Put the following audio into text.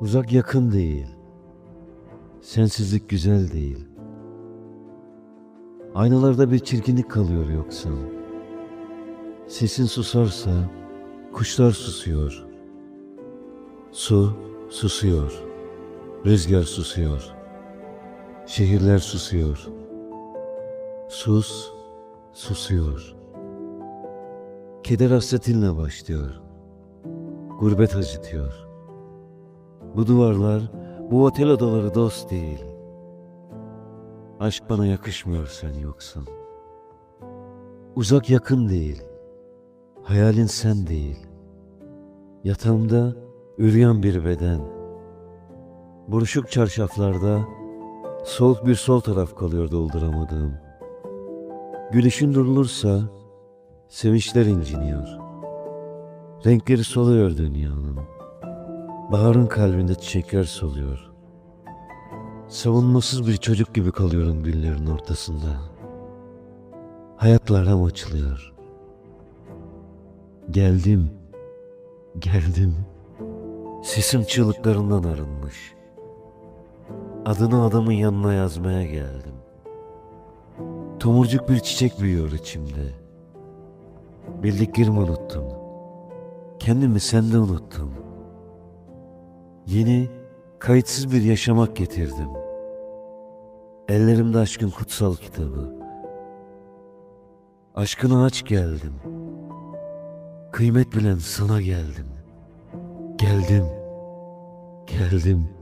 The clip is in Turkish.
Uzak yakın değil. Sensizlik güzel değil. Aynalarda bir çirkinlik kalıyor yoksa. Sesin susarsa kuşlar susuyor. Su susuyor. Rüzgar susuyor. Şehirler susuyor. Sus susuyor. Keder hasretinle başlıyor. Gurbet acıtıyor. Bu duvarlar, bu otel odaları dost değil. Aşk bana yakışmıyor sen yoksun. Uzak yakın değil. Hayalin sen değil. Yatağımda üryan bir beden. Buruşuk çarşaflarda soğuk bir sol taraf kalıyor dolduramadığım. Gülüşün durulursa sevinçler inciniyor. Renkleri soluyor dünyanın. Baharın kalbinde çiçekler soluyor. Savunmasız bir çocuk gibi kalıyorum günlerin ortasında. Hayatlarım açılıyor. Geldim, geldim. Sesim çığlıklarından arınmış. Adını adamın yanına yazmaya geldim. Tomurcuk bir çiçek büyüyor içimde. Bildiklerimi unuttum. Kendimi sende unuttum. Yeni, kayıtsız bir yaşamak getirdim. Ellerimde aşkın kutsal kitabı. Aşkına aç geldim. Kıymet bilen sana geldim. Geldim. Geldim.